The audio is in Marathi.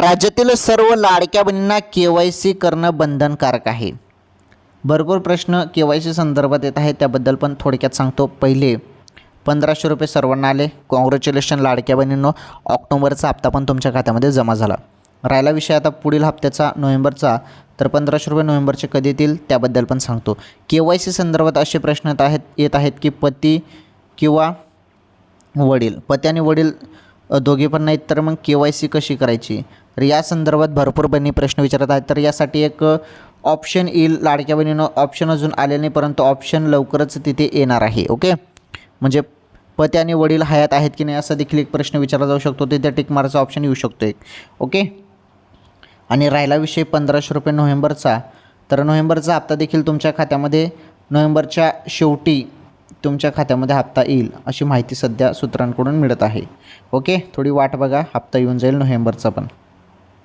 राज्यातील सर्व लाडक्या बहिणींना के वाय सी करणं बंधनकारक आहे. भरपूर प्रश्न के वाय सी संदर्भात येत आहे त्याबद्दल पण थोडक्यात सांगतो. पहिले पंधराशे रुपये सर्वांना आले. कॉंग्रॅच्युलेशन लाडक्या बहिणींनो. ऑक्टोबरचा हप्ता पण तुमच्या खात्यामध्ये जमा झाला. राहिला विषय आता पुढील हप्त्याचा नोव्हेंबरचा. तर पंधराशे रुपये नोव्हेंबरचे कधी येतील त्याबद्दल पण सांगतो. के वाय सी संदर्भात असे प्रश्न येत आहेत येत आहेत की पती किंवा वडील. पती आणि वडील दोघे पण नाहीत तर मग के वाय सी कशी करायची? तर या संदर्भात भरपूर बहिणी प्रश्न विचारत आहेत. तर यासाठी एक ऑप्शन येईल. लाडक्या बहिणीनं ऑप्शन अजून आले नाही परंतु ऑप्शन लवकरच तिथे येणार आहे. ओके म्हणजे पती आणि वडील हयात आहेत की नाही असा देखील एक प्रश्न विचारला जाऊ शकतो. तिथे टिकमारचा ऑप्शन येऊ शकतो एक. ओके आणि राहिला विषय पंधराशे रुपये नोव्हेंबरचा. तर नोव्हेंबरचा हप्ता देखील तुमच्या खात्यामध्ये नोव्हेंबरच्या शेवटी तुमच्या खात्यामध्ये हप्ता येईल अशी माहिती सध्या सूत्रांकडून मिळत आहे. ओके थोडी वाट बघा. हप्ता येऊन जाईल नोव्हेंबरचा पण.